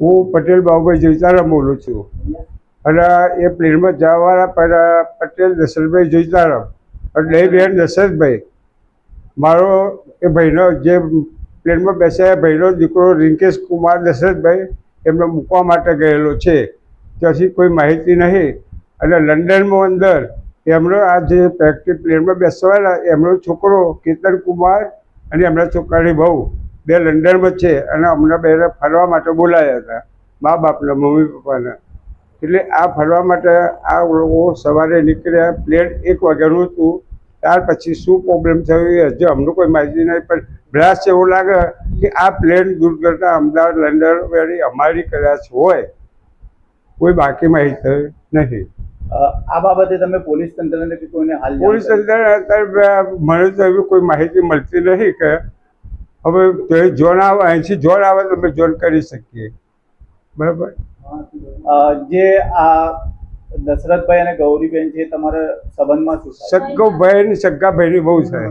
હું પટેલ બાબુભાઈ જોઈતારામ બોલું છું. અને એ પ્લેનમાં જવાવાળા પટેલ દશરથભાઈ જોઈતારામ અને એ બેન દશરથભાઈ. મારો એ ભાઈનો જે પ્લેનમાં બેસાયા ભાઈનો દીકરો રિંકેશ કુમાર દશરથભાઈ એમને મૂકવા માટે ગયેલો છે. ત્યાંથી કોઈ માહિતી નહીં. અને લંડનમાં અંદર એમનો આ જે પ્લેનમાં બેસવાના એમનો છોકરો કેતન કુમાર અને એમના છોકરાની બહુ બે લંડનમાં છે અને અમને બેને ફરવા માટે બોલાયા હતા મા બાપના મમ્મી પપ્પાના. એટલે આ ફરવા માટે આ લોકો સવારે નીકળ્યા પ્લેન એક વાગ્યાનું હતું. ત્યાર પછી શું પ્રોબ્લેમ થયો એ હજુ અમને કોઈ માહિતી નહીં પણ બ્લાસ્ટ એવો લાગે કે આ પ્લેન દુર્ઘટના અમદાવાદ લંડન વાળી અમારી કદાચ હોય. કોઈ બાકી માહિતી નથી આ બાબતે તમે પોલીસ તંત્રને કે કોઈને હાલ પોલીસ તંત્ર મને તો એવી કોઈ માહિતી મળતી નથી કે હવે તે જોન આવે અહીંથી જોન આવે તો અમે જોન કરી શકીએ. બરાબર? જે આ દશરથભાઈ અને ગૌરીબેન છે તમારા સંબંધમાં શું થાય? સગ્ગો ભાઈ ને સગ્ગા ભાઈની બહુ થાય